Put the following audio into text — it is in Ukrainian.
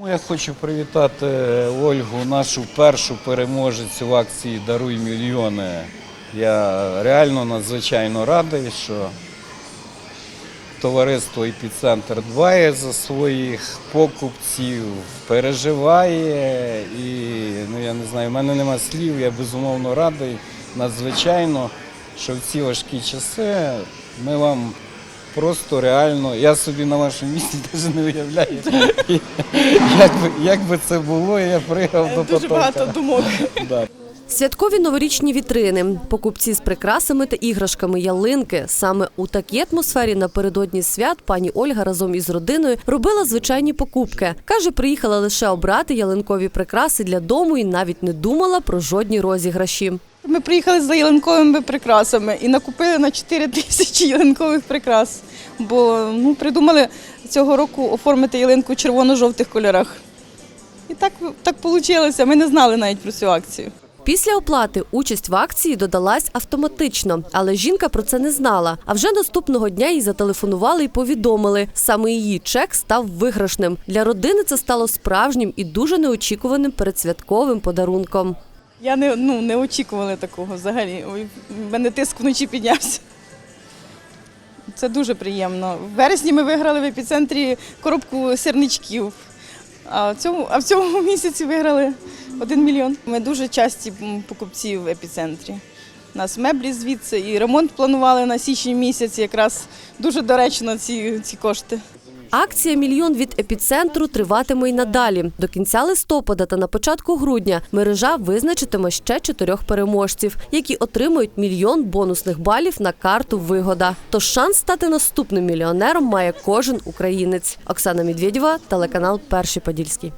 Я хочу привітати Ольгу, нашу першу переможецю в акції Даруй мільйони. Я реально надзвичайно радий, що товариство Епіцентр дбає за своїх покупців, переживає і ну я не знаю, в мене нема слів, я безумовно радий надзвичайно, що в ці важкі часи ми вам просто реально, я собі на вашому місці навіть не уявляю, як би, як би це було, я пригав до Дуже потока. багато думок. Да. Святкові новорічні вітрини, покупці з прикрасами та іграшками ялинки. Саме у такій атмосфері напередодні свят пані Ольга разом із родиною робила звичайні покупки. Каже, приїхала лише обрати ялинкові прикраси для дому і навіть не думала про жодні розіграші. Ми приїхали за ялинковими прикрасами і накупили на 4 тисячі ялинкових прикрас. Бо ну, придумали цього року оформити ялинку в червоно-жовтих кольорах. І так, так вийшло. Ми не знали навіть про цю акцію. Після оплати участь в акції додалась автоматично, але жінка про це не знала. А вже наступного дня їй зателефонували і повідомили, саме її чек став виграшним. Для родини це стало справжнім і дуже неочікуваним передсвятковим подарунком. Я не, ну, не очікувала такого взагалі. Ой, в мене тиск вночі піднявся. Це дуже приємно. В вересні ми виграли в епіцентрі коробку сирничків. А в цьому, а в цьому місяці виграли один мільйон. Ми дуже часті покупці в епіцентрі. У нас меблі звідси і ремонт планували на січень місяць. Якраз дуже доречно ці, ці кошти. Акція Мільйон від епіцентру триватиме й надалі. До кінця листопада та на початку грудня мережа визначитиме ще чотирьох переможців, які отримують мільйон бонусних балів на карту Вигода. Тож шанс стати наступним мільйонером має кожен українець. Оксана Медведєва, телеканал Перший Подільський.